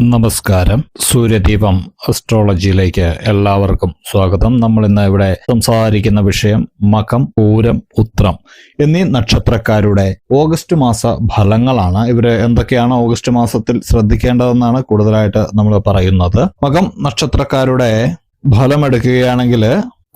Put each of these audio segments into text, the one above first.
നമസ്കാരം. സൂര്യദീപം അസ്ട്രോളജിയിലേക്ക് എല്ലാവർക്കും സ്വാഗതം. നമ്മൾ ഇന്ന് ഇവിടെ സംസാരിക്കുന്ന വിഷയം മകം പൂരം ഉത്രം എന്നീ നക്ഷത്രക്കാരുടെ ഓഗസ്റ്റ് മാസ ഫലങ്ങളാണ്. ഇവർ എന്തൊക്കെയാണ് ഓഗസ്റ്റ് മാസത്തിൽ ശ്രദ്ധിക്കേണ്ടതെന്നാണ് കൂടുതലായിട്ട് നമ്മൾ പറയുന്നത്. മകം നക്ഷത്രക്കാരുടെ ഫലം എടുക്കുകയാണെങ്കിൽ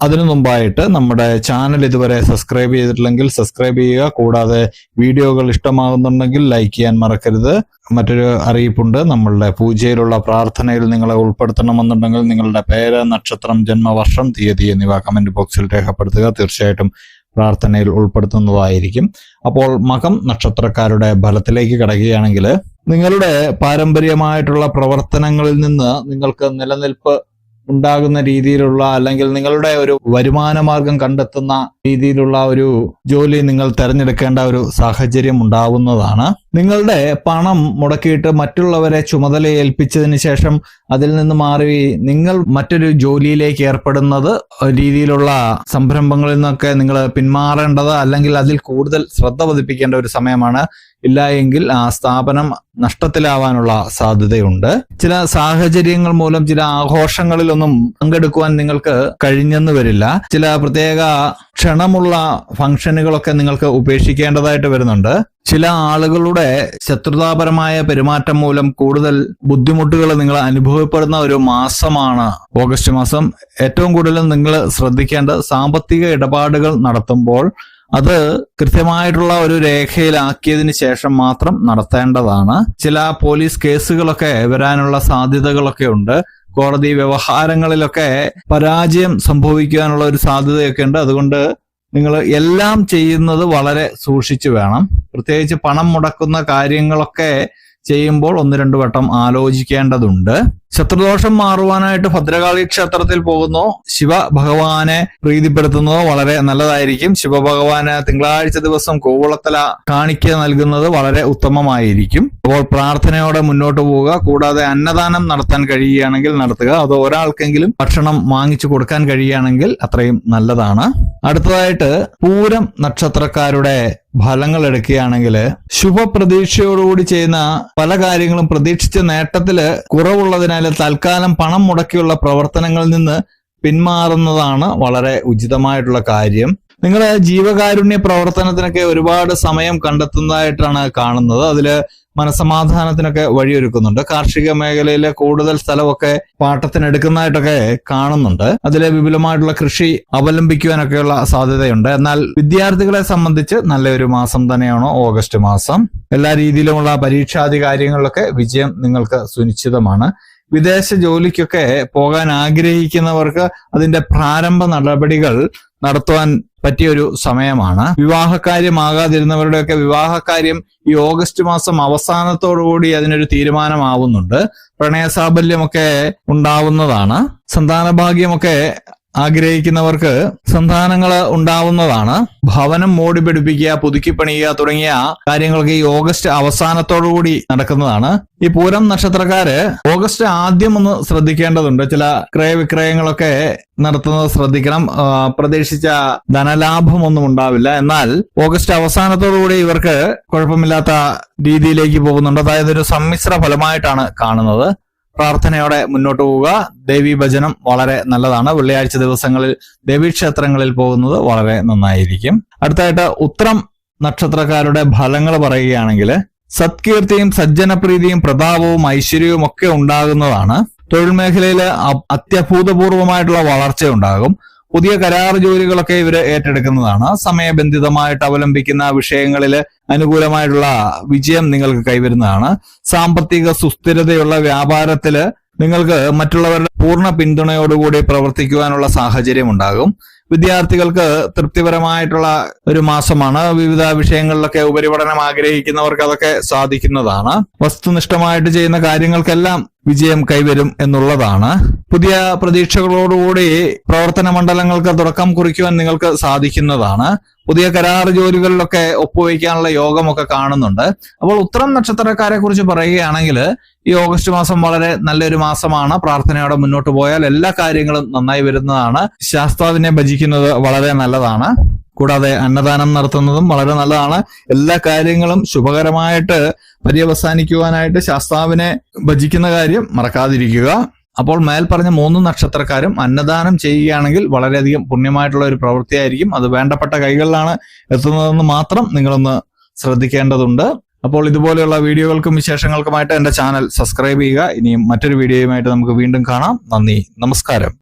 അതിനു മുമ്പായിട്ട് നമ്മുടെ ചാനൽ ഇതുവരെ സബ്സ്ക്രൈബ് ചെയ്തിട്ടില്ലെങ്കിൽ സബ്സ്ക്രൈബ് ചെയ്യുക. കൂടാതെ വീഡിയോകൾ ഇഷ്ടമാകുന്നുണ്ടെങ്കിൽ ലൈക്ക് ചെയ്യാൻ മറക്കരുത്. മറ്റൊരു അറിയിപ്പുണ്ട്. നമ്മളുടെ പൂജയിലുള്ള പ്രാർത്ഥനയിൽ നിങ്ങളെ ഉൾപ്പെടുത്തണമെന്നുണ്ടെങ്കിൽ നിങ്ങളുടെ പേര് നക്ഷത്രം ജന്മവർഷം തീയതി എന്നിവ കമന്റ് ബോക്സിൽ രേഖപ്പെടുത്തുക. തീർച്ചയായിട്ടും പ്രാർത്ഥനയിൽ ഉൾപ്പെടുത്തുന്നതായിരിക്കും. അപ്പോൾ മകം നക്ഷത്രക്കാരുടെ ഫലത്തിലേക്ക് കടക്കുകയാണെങ്കിൽ നിങ്ങളുടെ പാരമ്പര്യമായിട്ടുള്ള പ്രവർത്തനങ്ങളിൽ നിന്ന് നിങ്ങൾക്ക് നിലനിൽപ്പ് ഉണ്ടാകുന്ന രീതിയിലുള്ള അല്ലെങ്കിൽ നിങ്ങളുടെ ഒരു വരുമാന മാർഗം കണ്ടെത്തുന്ന രീതിയിലുള്ള ഒരു ജോലി നിങ്ങൾ തിരഞ്ഞെടുക്കേണ്ട ഒരു സാഹചര്യം ഉണ്ടാവുന്നതാണ്. നിങ്ങളുടെ പണം മുടക്കിയിട്ട് മറ്റുള്ളവരെ ചുമതല ഏൽപ്പിച്ചതിന് ശേഷം അതിൽ നിന്ന് മാറി നിങ്ങൾ മറ്റൊരു ജോലിയിലേക്ക് ഏർപ്പെടുന്നത് രീതിയിലുള്ള സംരംഭങ്ങളിൽ നിന്നൊക്കെ നിങ്ങൾ പിന്മാറേണ്ടത് അല്ലെങ്കിൽ അതിൽ കൂടുതൽ ശ്രദ്ധ പതിപ്പിക്കേണ്ട ഒരു സമയമാണ്. ഇല്ല എങ്കിൽ ആ സ്ഥാപനം നഷ്ടത്തിലാവാനുള്ള സാധ്യതയുണ്ട്. ചില സാഹചര്യങ്ങൾ മൂലം ചില ആഘോഷങ്ങളിലൊന്നും പങ്കെടുക്കുവാൻ നിങ്ങൾക്ക് കഴിഞ്ഞെന്ന് വരില്ല. ചില പ്രത്യേക ക്ഷണമുള്ള ഫംഗ്ഷനുകളൊക്കെ നിങ്ങൾക്ക് ഉപേക്ഷിക്കേണ്ടതായിട്ട് വരുന്നുണ്ട്. ചില ആളുകളുടെ ശത്രുതാപരമായ പെരുമാറ്റം മൂലം കൂടുതൽ ബുദ്ധിമുട്ടുകൾ നിങ്ങൾ അനുഭവപ്പെടുന്ന ഒരു മാസമാണ് ഓഗസ്റ്റ് മാസം. ഏറ്റവും കൂടുതൽ നിങ്ങൾ ശ്രദ്ധിക്കേണ്ട സാമ്പത്തിക ഇടപാടുകൾ നടത്തുമ്പോൾ അത് കൃത്യമായിട്ടുള്ള ഒരു രേഖയിലാക്കിയതിന് ശേഷം മാത്രം നടത്തേണ്ടതാണ്. ചില പോലീസ് കേസുകളൊക്കെ വരാനുള്ള സാധ്യതകളൊക്കെ ഉണ്ട്. കോടതി വ്യവഹാരങ്ങളിലൊക്കെ പരാജയം സംഭവിക്കാനുള്ള ഒരു സാധ്യതയൊക്കെ ഉണ്ട്. അതുകൊണ്ട് നിങ്ങൾ എല്ലാം ചെയ്യുന്നത് വളരെ സൂക്ഷിച്ചു വേണം. പ്രത്യേകിച്ച് പണം മുടക്കുന്ന കാര്യങ്ങളൊക്കെ ചെയ്യുമ്പോൾ ഒന്ന് രണ്ട് വട്ടം ആലോചിക്കേണ്ടതുണ്ട്. ശത്രുദോഷം മാറുവാനായിട്ട് ഭദ്രകാളി ക്ഷേത്രത്തിൽ പോകുന്നോ. ശിവ ഭഗവാനെ പ്രീതിപ്പെടുത്തുന്നതോ വളരെ നല്ലതായിരിക്കും. ശിവഭഗവാന് തിങ്കളാഴ്ച ദിവസം കോവളത്തല കാണിക്ക നൽകുന്നത് വളരെ ഉത്തമമായിരിക്കും. അപ്പോൾ പ്രാർത്ഥനയോടെ മുന്നോട്ട് പോവുക. കൂടാതെ അന്നദാനം നടത്താൻ കഴിയുകയാണെങ്കിൽ നടത്തുക. അത് ഒരാൾക്കെങ്കിലും ഭക്ഷണം വാങ്ങിച്ചു കൊടുക്കാൻ കഴിയുകയാണെങ്കിൽ അത്രയും നല്ലതാണ്. അടുത്തതായിട്ട് പൂരം നക്ഷത്രക്കാരുടെ ഫലങ്ങൾ എടുക്കുകയാണെങ്കിൽ ശുഭപ്രതീക്ഷയോടുകൂടി ചെയ്യുന്ന പല കാര്യങ്ങളും പ്രതീക്ഷിച്ച നേട്ടത്തിൽ കുറവുള്ളതിനാൽ തൽക്കാലം പണം മുടക്കിയുള്ള പ്രവർത്തനങ്ങളിൽ നിന്ന് പിന്മാറുന്നതാണ് വളരെ ഉചിതമായിട്ടുള്ള കാര്യം. നിങ്ങൾ ജീവകാരുണ്യ പ്രവർത്തനത്തിനൊക്കെ ഒരുപാട് സമയം കണ്ടെത്തുന്നതായിട്ടാണ് കാണുന്നത്. അതിൽ മനസമാധാനത്തിനൊക്കെ വഴിയൊരുക്കുന്നുണ്ട്. കാർഷിക മേഖലയിലെ കൂടുതൽ സ്ഥലമൊക്കെ പാട്ടത്തിനെടുക്കുന്നതായിട്ടൊക്കെ കാണുന്നുണ്ട്. അതിലെ വിപുലമായിട്ടുള്ള കൃഷി അവലംബിക്കുവാനൊക്കെയുള്ള സാധ്യതയുണ്ട്. എന്നാൽ വിദ്യാർത്ഥികളെ സംബന്ധിച്ച് നല്ലൊരു മാസം തന്നെയാണ് ഓഗസ്റ്റ് മാസം. എല്ലാ രീതിയിലുമുള്ള പരീക്ഷാദി കാര്യങ്ങളിലൊക്കെ വിജയം നിങ്ങൾക്ക് സുനിശ്ചിതമാണ്. വിദേശ ജോലിക്കൊക്കെ പോകാൻ ആഗ്രഹിക്കുന്നവർക്ക് അതിന്റെ പ്രാരംഭ നടപടികൾ നടത്തുവാൻ പറ്റിയ ഒരു സമയമാണ്. വിവാഹകാര്യമാകാതിരുന്നവരുടെയൊക്കെ വിവാഹകാര്യം ഈ ഓഗസ്റ്റ് മാസം അവസാനത്തോടുകൂടി അതിനൊരു തീരുമാനമാവുന്നുണ്ട്. പ്രണയസാബല്യമൊക്കെ ഉണ്ടാവുന്നതാണ്. സന്താനഭാഗ്യമൊക്കെ ആഗ്രഹിക്കുന്നവർക്ക് സന്താനങ്ങൾ ഉണ്ടാവുന്നതാണ്. ഭവനം മോടി പിടിപ്പിക്കുക പുതുക്കി പണിയുക തുടങ്ങിയ കാര്യങ്ങൾക്ക് ഈ ഓഗസ്റ്റ് അവസാനത്തോടുകൂടി നടക്കുന്നതാണ്. ഈ പൂരം നക്ഷത്രക്കാര് ഓഗസ്റ്റ് ആദ്യം ഒന്ന് ശ്രദ്ധിക്കേണ്ടതുണ്ട്. ചില ക്രയവിക്രയങ്ങളൊക്കെ നടത്തുന്നത് ശ്രദ്ധിക്കണം. പ്രതീക്ഷിച്ച ധനലാഭം ഒന്നും ഉണ്ടാവില്ല. എന്നാൽ ഓഗസ്റ്റ് അവസാനത്തോടുകൂടി ഇവർക്ക് കുഴപ്പമില്ലാത്ത രീതിയിലേക്ക് പോകുന്നുണ്ട്. അതായത് ഒരു സമ്മിശ്ര ഫലമായിട്ടാണ് കാണുന്നത്. പ്രാർത്ഥനയോടെ മുന്നോട്ട് പോവുക. ദേവീ ഭജനം വളരെ നല്ലതാണ്. വെള്ളിയാഴ്ച ദിവസങ്ങളിൽ ദേവീക്ഷേത്രങ്ങളിൽ പോകുന്നത് വളരെ നന്നായിരിക്കും. അടുത്തായിട്ട് ഉത്രം നക്ഷത്രക്കാരുടെ ഫലങ്ങൾ പറയുകയാണെങ്കിൽ സത്കീർത്തിയും സജ്ജനപ്രീതിയും പ്രതാപവും ഐശ്വര്യവും ഒക്കെ ഉണ്ടാകുന്നതാണ്. തൊഴിൽ മേഖലയിൽ അത്യഭൂതപൂർവമായിട്ടുള്ള വളർച്ച ഉണ്ടാകും പുതിയ കരാർ ജോലികളൊക്കെ ഇവർ ഏറ്റെടുക്കുന്നതാണ്. സമയബന്ധിതമായിട്ട് അവലംബിക്കുന്ന വിഷയങ്ങളിൽ അനുകൂലമായിട്ടുള്ള വിജയം നിങ്ങൾക്ക് കൈവരുന്നതാണ്. സാമ്പത്തിക സുസ്ഥിരതയുള്ള വ്യാപാരത്തിൽ നിങ്ങൾക്ക് മറ്റുള്ളവരുടെ പൂർണ പിന്തുണയോടുകൂടി പ്രവർത്തിക്കുവാനുള്ള സാഹചര്യം ഉണ്ടാകും. വിദ്യാർത്ഥികൾക്ക് തൃപ്തിപരമായിട്ടുള്ള ഒരു മാസമാണ്. വിവിധ വിഷയങ്ങളിലൊക്കെ ഉപരിപഠനം ആഗ്രഹിക്കുന്നവർക്ക് അതൊക്കെ സാധിക്കുന്നതാണ്. വസ്തുനിഷ്ഠമായിട്ട് ചെയ്യുന്ന കാര്യങ്ങൾക്കെല്ലാം വിജയം കൈവരും എന്നുള്ളതാണ്. പുതിയ പ്രതീക്ഷകളോടുകൂടി പ്രവർത്തന മണ്ഡലങ്ങൾക്ക് തുടക്കം കുറിക്കുവാൻ നിങ്ങൾക്ക് സാധിക്കുന്നതാണ്. പുതിയ കരാർ ജോലികളിലൊക്കെ ഒപ്പുവയ്ക്കാനുള്ള യോഗമൊക്കെ കാണുന്നുണ്ട്. അപ്പോൾ ഉത്തരം നക്ഷത്രക്കാരെ കുറിച്ച് പറയുകയാണെങ്കിൽ ഈ ഓഗസ്റ്റ് മാസം വളരെ നല്ലൊരു മാസമാണ്. പ്രാർത്ഥനയോടെ മുന്നോട്ട് പോയാൽ എല്ലാ കാര്യങ്ങളും നന്നായി വരുന്നതാണ്. ശാസ്താവിനെ ഭജിക്കുന്നത് വളരെ നല്ലതാണ്. കൂടാതെ അന്നദാനം നടത്തുന്നതും വളരെ നല്ലതാണ്. എല്ലാ കാര്യങ്ങളും ശുഭകരമായിട്ട് പര്യവസാനിക്കുവാനായിട്ട് ശാസ്താവിനെ ഭജിക്കുന്ന കാര്യം മറക്കാതിരിക്കുക. അപ്പോൾ മേൽ പറഞ്ഞ മൂന്ന് നക്ഷത്രക്കാരും അന്നദാനം ചെയ്യുകയാണെങ്കിൽ വളരെയധികം പുണ്യമായിട്ടുള്ള ഒരു പ്രവൃത്തിയായിരിക്കും. അത് വേണ്ടപ്പെട്ട കൈകളിലാണ് എത്തുന്നതെന്ന് മാത്രം നിങ്ങളൊന്ന് ശ്രദ്ധിക്കേണ്ടതുണ്ട്. അപ്പോൾ ഇതുപോലെയുള്ള വീഡിയോകൾക്കും വിശേഷങ്ങൾക്കുമായിട്ട് എന്റെ ചാനൽ സബ്സ്ക്രൈബ് ചെയ്യുക. ഇനിയും മറ്റൊരു വീഡിയോയുമായിട്ട് നമുക്ക് വീണ്ടും കാണാം. നന്ദി. നമസ്കാരം.